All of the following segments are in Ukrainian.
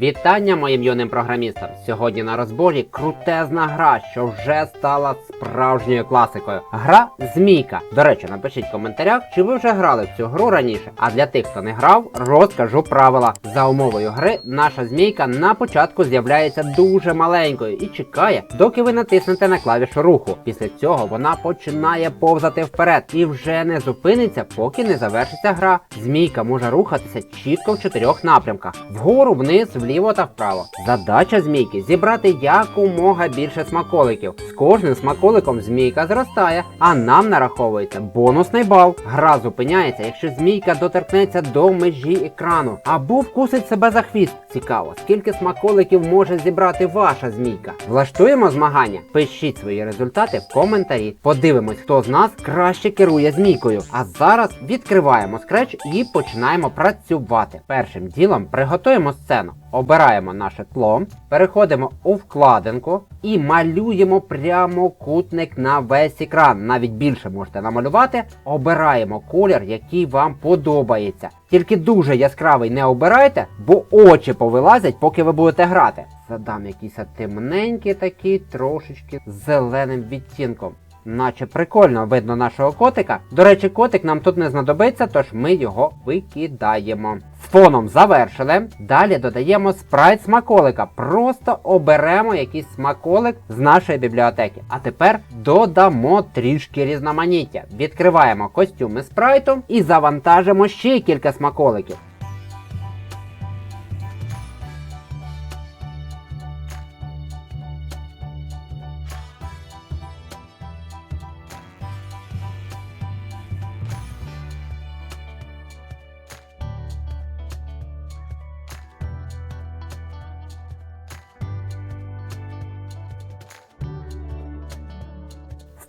Вітання моїм юним програмістам! Сьогодні на розборі крутезна гра, що вже стала справжньою класикою. Гра Змійка. До речі, напишіть в коментарях, чи ви вже грали в цю гру раніше. А для тих, хто не грав, розкажу правила. За умовою гри, наша змійка на початку з'являється дуже маленькою і чекає, доки ви натиснете на клавішу руху. Після цього вона починає повзати вперед і вже не зупиниться, поки не завершиться гра. Змійка може рухатися чітко в чотирьох напрямках: вгору, вниз, вліво та вправо. Задача змійки зібрати якомога більше смаколиків. З кожним смаколиком змійка зростає, а нам нараховується бонусний бал. Гра зупиняється, якщо змійка доторкнеться до межі екрану або вкусить себе за хвіст. Цікаво, скільки смаколиків може зібрати ваша змійка. Влаштуємо змагання. Пишіть свої результати в коментарі. Подивимось, хто з нас краще керує змійкою. А зараз відкриваємо скреч і починаємо працювати. Першим ділом приготуємо сцену. Обираємо наше тло, переходимо у вкладинку і малюємо прямокутник на весь екран. Навіть більше можете намалювати. Обираємо колір, який вам подобається. Тільки дуже яскравий не обирайте, бо очі повилазять, поки ви будете грати. Задам якийсь темненький такий, трошечки зеленим відтінком. Наче прикольно видно нашого котика. До речі, котик нам тут не знадобиться, тож ми його викидаємо. З фоном завершили. Далі додаємо спрайт смаколика. Просто оберемо якийсь смаколик з нашої бібліотеки. А тепер додамо трішки різноманіття. Відкриваємо костюми спрайту і завантажимо ще кілька смаколиків.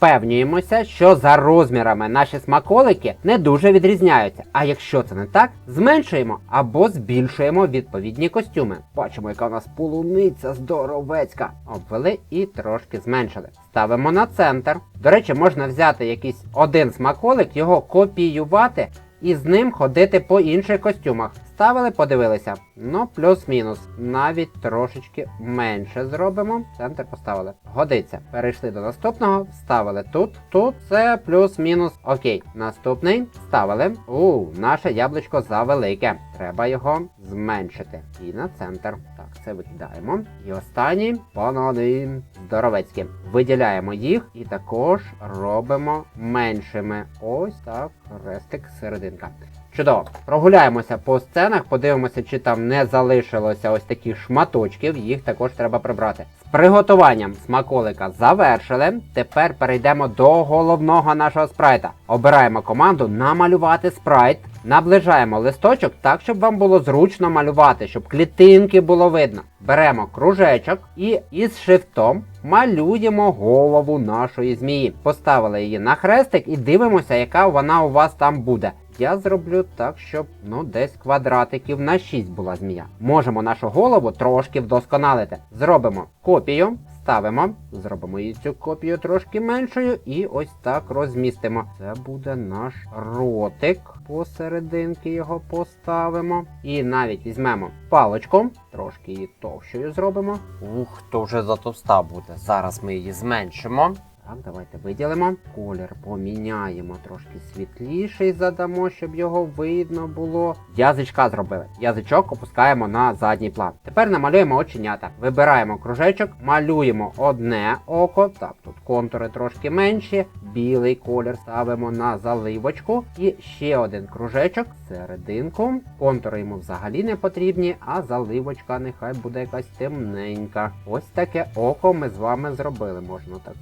Впевнюємося, що за розмірами наші смаколики не дуже відрізняються. А якщо це не так, зменшуємо або збільшуємо відповідні костюми. Бачимо, яка у нас полуниця здоровецька. Обвели і трошки зменшили. Ставимо на центр. До речі, можна взяти якийсь один смаколик, його копіювати і з ним ходити по інших костюмах. Ставили, подивилися. Ну, плюс-мінус. Навіть трошечки менше зробимо. Центр поставили. Годиться. Перейшли до наступного. Вставили тут. Тут це плюс-мінус. Окей. Наступний. Ставили. У, наше яблучко завелике. Треба його зменшити. І на центр. Так, це викидаємо. І останній банани. Здоровецькі. Виділяємо їх і також робимо меншими. Ось так. Хрестик серединка. Чудово. Прогуляємося по сценах, подивимося, чи там не залишилося ось таких шматочків, їх також треба прибрати. З приготуванням смаколика завершили. Тепер перейдемо до головного нашого спрайта. Обираємо команду намалювати спрайт. Наближаємо листочок так, щоб вам було зручно малювати, щоб клітинки було видно. Беремо кружечок і із шрифтом малюємо голову нашої змії. Поставили її на хрестик і дивимося, яка вона у вас там буде. Я зроблю так, щоб ну десь квадратиків на 6 була змія. Можемо нашу голову трошки вдосконалити. Зробимо копію, ставимо, зробимо її цю копію трошки меншою і ось так розмістимо. Це буде наш ротик. Посерединки його поставимо. І навіть візьмемо паличку, трошки її товщою зробимо. Ух, то вже затовста буде. Зараз ми її зменшимо. Так, давайте виділимо. Колір поміняємо трошки світліший, задамо, щоб його видно було. Язичка зробили. Язичок опускаємо на задній план. Тепер намалюємо оченята. Вибираємо кружечок, малюємо одне око. Так, тут контури трошки менші. Білий колір ставимо на заливочку. І ще один кружечок серединку. Контури йому взагалі не потрібні, а заливочка нехай буде якась темненька. Ось таке око ми з вами зробили. Можна так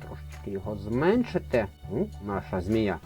трошечки його зменшити. Ну, наша змія.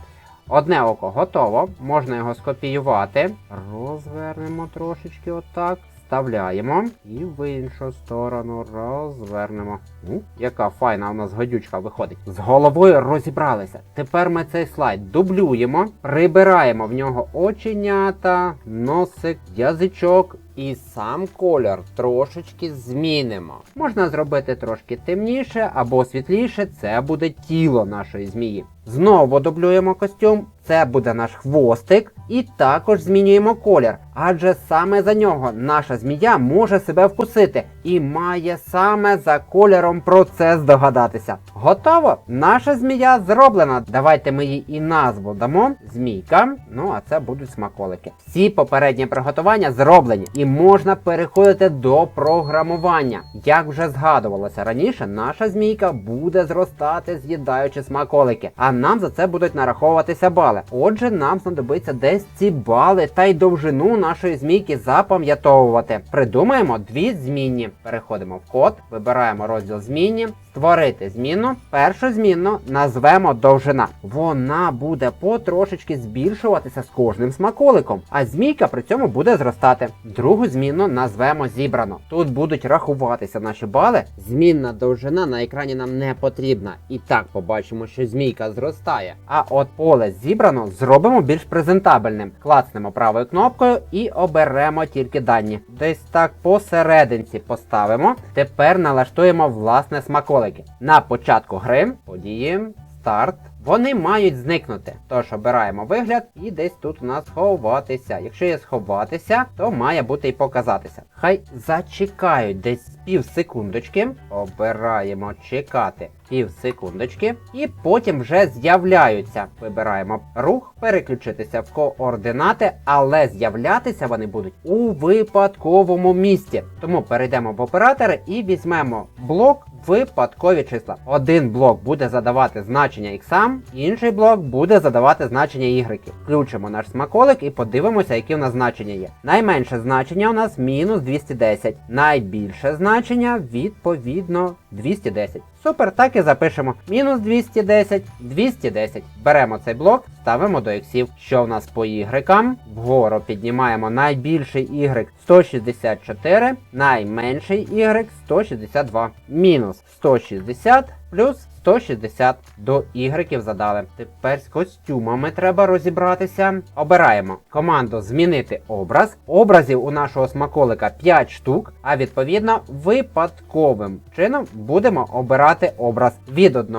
Одне око готово. Можна його скопіювати. Розвернемо трошечки отак. Вставляємо і в іншу сторону розвернемо. Ну, яка файна у нас гадючка виходить. З головою розібралися. Тепер ми цей слайд дублюємо, прибираємо в нього оченята, носик, язичок І сам колір трошечки змінимо. Можна зробити трошки темніше або світліше, це буде тіло нашої змії. Знову дублюємо костюм, це буде наш хвостик, і також змінюємо колір, адже саме за нього наша змія може себе вкусити і має саме за кольором про це здогадатися. Готово? Наша змія зроблена. Давайте ми їй і назву дамо. Змійка. Ну а це будуть смаколики. Всі попередні приготування зроблені і можна переходити до програмування. Як вже згадувалося раніше, наша змійка буде зростати, з'їдаючи смаколики. А нам за це будуть нараховуватися бали. Отже, нам знадобиться десь ці бали та й довжину нашої змійки запам'ятовувати. Придумаємо дві змінні. Переходимо в код, вибираємо розділ змінні, створити зміну. Першу змінну назвемо довжина. Вона буде потрошечки збільшуватися з кожним смаколиком, а змійка при цьому буде зростати. Другу змінну назвемо зібрано. Тут будуть рахуватися наші бали. Змінна довжина на екрані нам не потрібна. І так побачимо, що змійка зростає. А от поле зібрано зробимо більш презентабельним. Клацнемо правою кнопкою і оберемо тільки дані. Десь так посерединці поставимо. Тепер налаштуємо власне смаколики. На початку гри події старт. Вони мають зникнути. Тож обираємо вигляд і десь тут у нас сховатися. Якщо є сховатися, то має бути і показатися. Хай зачекають десь пів секундочки. Обираємо чекати пів секундочки. І потім вже з'являються. Вибираємо рух, переключитися в координати, але з'являтися вони будуть у випадковому місці. Тому перейдемо в оператори і візьмемо блок випадкові числа. Один блок буде задавати значення іксам, інший блок буде задавати значення y. Включимо наш смаколик і подивимося, які в нас значення є. Найменше значення у нас мінус 210. Найбільше значення відповідно 210. Супер, так і запишемо. Мінус 210, 210. Беремо цей блок, ставимо до іксів. Що в нас по ігрикам? Вгору піднімаємо найбільший y 164, найменший y 162. Мінус 160 плюс 160 до ігреків задали. Тепер з костюмами треба розібратися. Обираємо команду Змінити образ. Образів у нашого смаколика 5 штук, а відповідно випадковим чином будемо обирати образ від 1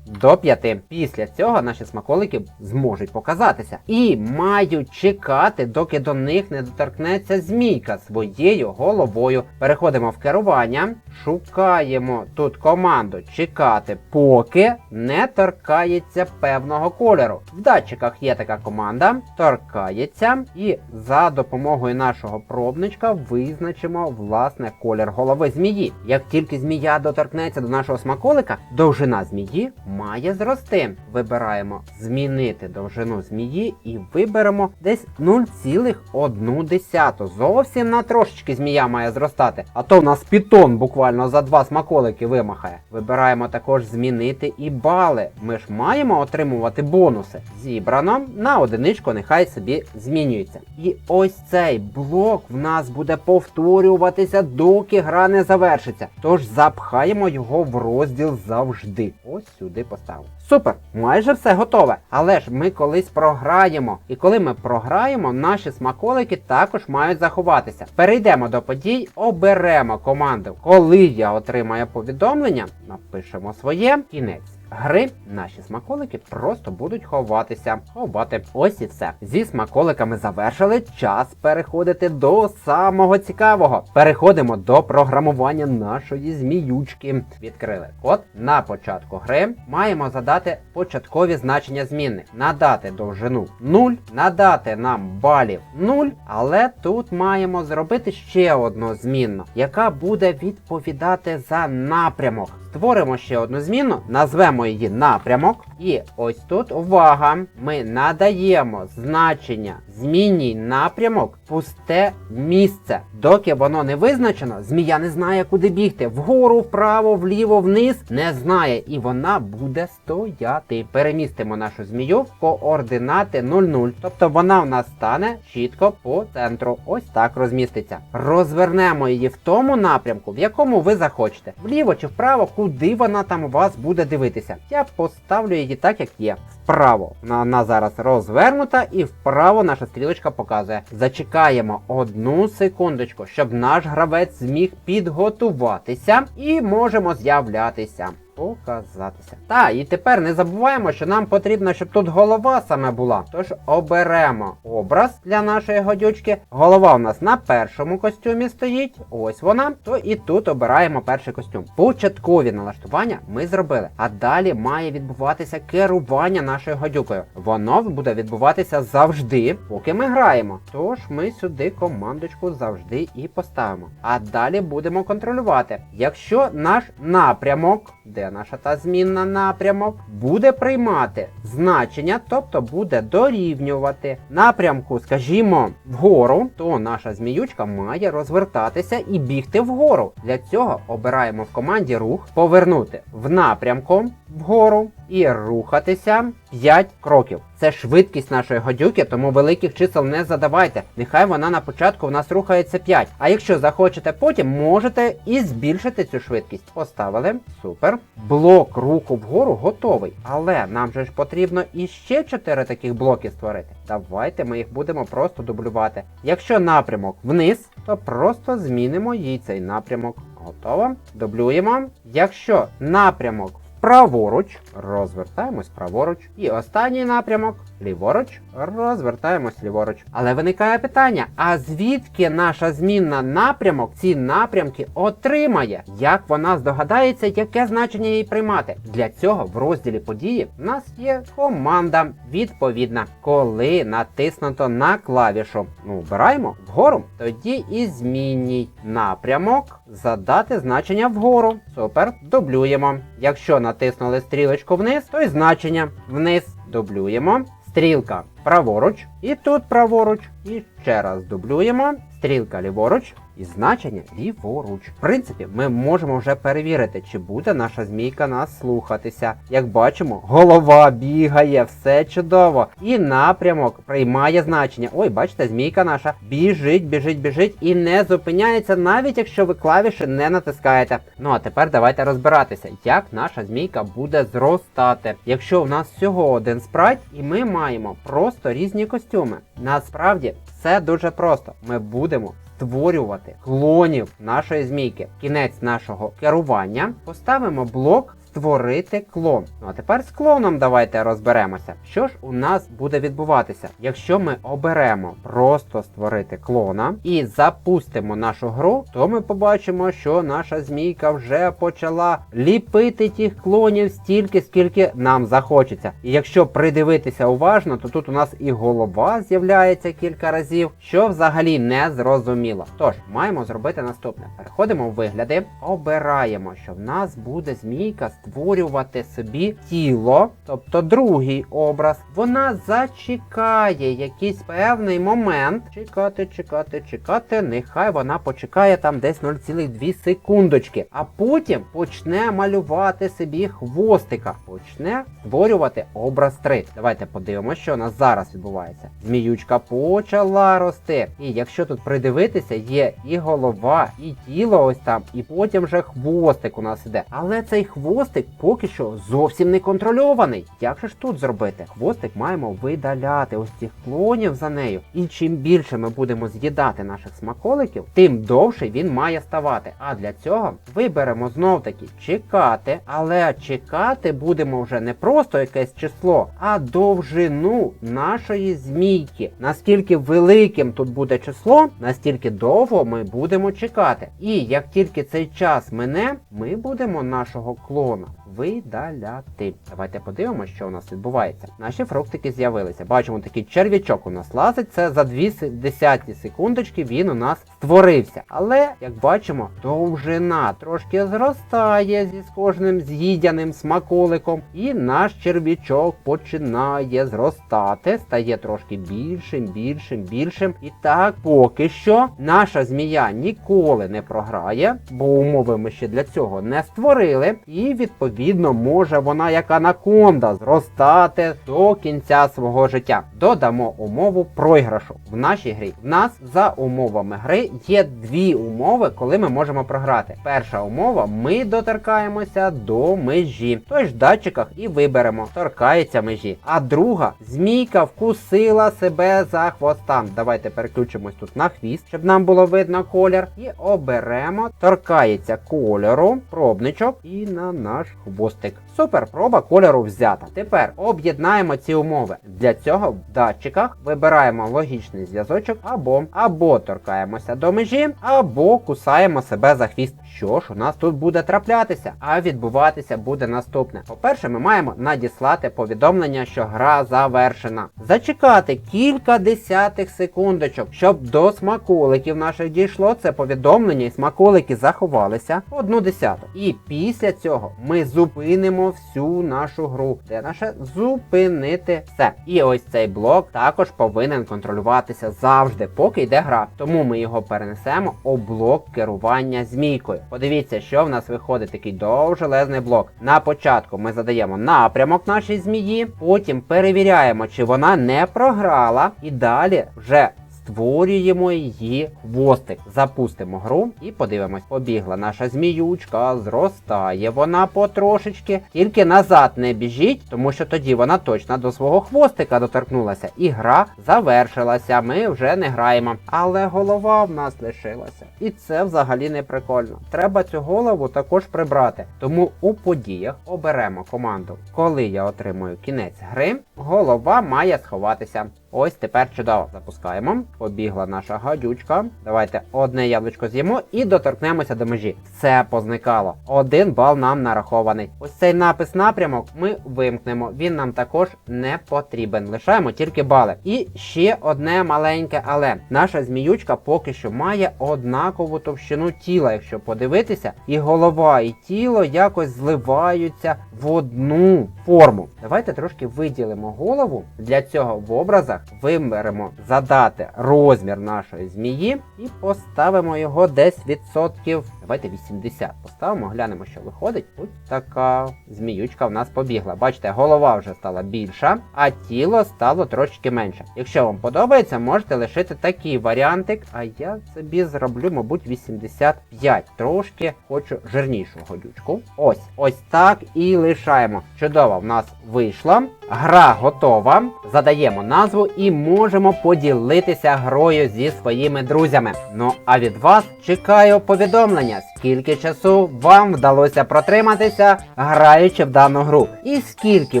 до 5. Після цього наші смаколики зможуть показатися. І мають чекати, доки до них не доторкнеться змійка своєю головою. Переходимо в керування, шукаємо тут команду чекати, поки не торкається певного кольору. В датчиках є така команда, торкається, і за допомогою нашого пробничка визначимо власне колір голови змії. Як тільки змія доторкнеться до нашого смаколика, довжина змії має зрости. Вибираємо змінити довжину змії і виберемо десь 0,1. Зовсім на трошечки змія має зростати. А то в нас пітон буквально за два смаколики вимахає. Вибираємо також змінити і бали. Ми ж маємо отримувати бонуси. Зібрано на одиничку, нехай собі змінюється. І ось цей блок в нас буде повторюватися, доки гра не завершиться. Тож запхаємо його в розділ завжди. Ось сюди поставимо. Супер, майже все готове. Але ж ми колись програємо. І коли ми програємо, наші смаколики також мають заховатися. Перейдемо до подій, оберемо команду. Коли я отримаю повідомлення, напишемо своє кінець. Гри наші смаколики просто будуть ховатися. Ховати. Ось і все. Зі смаколиками завершили. Час переходити до самого цікавого. Переходимо до програмування нашої зміючки. Відкрили код. На початку гри маємо задати початкові значення змінних. Надати довжину 0, надати нам балів 0, але тут маємо зробити ще одну змінну, яка буде відповідати за напрямок. Створимо ще одну зміну, назвемо її напрямок. І ось тут увага! Ми надаємо значення змінній напрямок пусте місце. Доки воно не визначено, змія не знає, куди бігти. Вгору, вправо, вліво, вниз не знає. І вона буде стояти. Перемістимо нашу змію в координати 0,0. Тобто вона в нас стане чітко по центру. Ось так розміститься. Розвернемо її в тому напрямку, в якому ви захочете. Вліво чи вправо, куди вона там у вас буде дивитися. Я поставлю її так, як є. Вправо вона зараз розвернута, і вправо наша стрілочка показує. Зачекаємо одну секундочку, щоб наш гравець зміг підготуватися і можемо з'являтися. Показатися. Та, і тепер не забуваємо, що нам потрібно, щоб тут голова саме була. Тож оберемо образ для нашої годючки. Голова у нас на першому костюмі стоїть. Ось вона. То і тут обираємо перший костюм. Початкові налаштування ми зробили. А далі має відбуватися керування нашою годюкою. Воно буде відбуватися завжди, поки ми граємо. Тож ми сюди командочку завжди і поставимо. А далі будемо контролювати. Якщо наш напрямок, де наша та змінна напрямок, буде приймати значення, тобто буде дорівнювати напрямку, скажімо, вгору, то наша зміючка має розвертатися і бігти вгору. Для цього обираємо в команді рух, повернути в напрямку вгору і рухатися 5 кроків. Це швидкість нашої гадюки, тому великих чисел не задавайте. Нехай вона на початку в нас рухається 5. А якщо захочете потім, можете і збільшити цю швидкість. Поставили. Супер. Блок руху вгору готовий. Але нам же ж потрібно іще 4 таких блоки створити. Давайте ми їх будемо просто дублювати. Якщо напрямок вниз, то просто змінимо їй цей напрямок. Готово. Дублюємо. Якщо напрямок праворуч, розвертаємось праворуч. І останній напрямок ліворуч, розвертаємось ліворуч. Але виникає питання: а звідки наша змінна напрямок ці напрямки отримає? Як вона здогадається, яке значення їй приймати? Для цього в розділі події в нас є команда відповідна. Коли натиснуто на клавішу, ну обираємо вгору, тоді і змінній напрямок задати значення вгору. Супер, дублюємо. Якщо натиснули стрілочку вниз, то й значення вниз дублюємо. Стрілка праворуч, і тут праворуч. І ще раз дублюємо. Стрілка ліворуч. І значення ліворуч. В принципі, ми можемо вже перевірити, чи буде наша змійка нас слухатися. Як бачимо, голова бігає, все чудово. І напрямок приймає значення. Ой, бачите, змійка наша біжить, біжить, біжить і не зупиняється, навіть якщо ви клавіші не натискаєте. Ну а тепер давайте розбиратися, як наша змійка буде зростати. Якщо в нас всього один спрайт, і ми маємо просто різні костюми. Насправді все дуже просто. Ми будемо створювати клонів нашої змійки. Кінець нашого керування. Поставимо блок. Створити клон. Ну а тепер з клоном давайте розберемося. Що ж у нас буде відбуватися? Якщо ми оберемо просто створити клона і запустимо нашу гру, то ми побачимо, що наша змійка вже почала ліпити тих клонів стільки, скільки нам захочеться. І якщо придивитися уважно, то тут у нас і голова з'являється кілька разів, що взагалі не зрозуміло. Тож, маємо зробити наступне: переходимо в вигляди, обираємо, що в нас буде змійка створювати собі тіло, тобто другий образ. Вона зачекає якийсь певний момент. Чекати, чекати, чекати. Нехай вона почекає там десь 0,2 секундочки. А потім почне малювати собі хвостика. Почне створювати образ 3. Давайте подивимося, що у нас зараз відбувається. Зміючка почала рости. І якщо тут придивитися, є і голова, і тіло ось там, і потім вже хвостик у нас іде. Але цей хвостик поки що зовсім не контрольований. Як же ж тут зробити? Хвостик маємо видаляти ось цих клонів за нею. І чим більше ми будемо з'їдати наших смаколиків, тим довше він має ставати. А для цього виберемо знов таки чекати, але чекати будемо вже не просто якесь число, а довжину нашої змійки. Наскільки великим тут буде число, настільки довго ми будемо чекати. І як тільки цей час мине, ми будемо нашого клона видаляти. Давайте подивимося, що у нас відбувається. Наші фруктики з'явилися. Бачимо, такий черв'ячок у нас лазить. Це за 2 десяті секундочки він у нас створився. Але, як бачимо, довжина трошки зростає зі з кожним з'їдяним смаколиком. І наш черв'ячок починає зростати, стає трошки більшим, більшим, більшим. І так, поки що наша змія ніколи не програє, бо умови ми ще для цього не створили. І від відповідно може вона як анаконда зростати до кінця свого життя. Додамо умову програшу в нашій грі. В нас за умовами гри є дві умови, коли ми можемо програти. Перша умова: ми доторкаємося до межі. тож В датчиках і виберемо, торкається межі. А друга змійка вкусила себе за хвостам. Давайте переключимось тут на хвіст, щоб нам було видно колір. І оберемо, торкається кольору, пробничок і на наш хвостик. Супер, проба кольору взята. Тепер об'єднаємо ці умови. Для цього в датчиках вибираємо логічний зв'язочок або або торкаємося до межі, або кусаємо себе за хвіст. Що ж у нас тут буде траплятися? А відбуватися буде наступне. По-перше, ми маємо надіслати повідомлення, що гра завершена. Зачекати кілька десятих секундочок, щоб до смаколиків наших дійшло це повідомлення, і смаколики заховалися одну десяту. І після цього ми зупинимо всю нашу гру. Де наше зупинити все. І ось цей блок також повинен контролюватися завжди, поки йде гра. Тому ми його перенесемо у блок керування змійкою. Подивіться, що в нас виходить такий довжелезний блок. На початку ми задаємо напрямок нашій змії, потім перевіряємо, чи вона не програла, і далі вже. Створюємо її хвостик, запустимо гру і подивимось. Побігла наша зміючка, зростає вона потрошечки. Тільки назад не біжіть, тому що тоді вона точно до свого хвостика доторкнулася. І гра завершилася. Ми вже не граємо. Але голова в нас лишилася. І це взагалі не прикольно. Треба цю голову також прибрати. Тому у подіях оберемо команду. Коли я отримую кінець гри, голова має сховатися. Ось тепер чудово. Запускаємо. Побігла наша гадючка. Давайте одне яблучко з'їмо і доторкнемося до межі. Все позникало. Один бал нам нарахований. Ось цей напис напрямок ми вимкнемо. Він нам також не потрібен. Лишаємо тільки бали. І ще одне маленьке, але наша зміючка поки що має однакову товщину тіла, якщо подивитися, і голова, і тіло якось зливаються в одну форму. Давайте трошки виділимо голову. Для цього в образах виберемо задати розмір нашої змії і поставимо його десь відсотків. Давайте 80 поставимо, глянемо, що виходить. Ось така зміючка в нас побігла. Бачите, голова вже стала більша, а тіло стало трошки менше. Якщо вам подобається, можете лишити такий варіантик. А я собі зроблю, мабуть, 85. Трошки хочу жирнішу годючку. Ось, ось так і лишаємо. Чудово, в нас вийшло. Гра готова. Задаємо назву і можемо поділитися грою зі своїми друзями. Ну а від вас чекаю повідомлення, скільки часу вам вдалося протриматися, граючи в дану гру, і скільки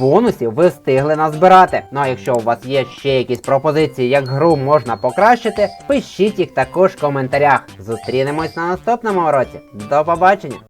бонусів ви встигли назбирати. Ну а якщо у вас є ще якісь пропозиції, як гру можна покращити, пишіть їх також в коментарях. Зустрінемось на наступному уроці. До побачення!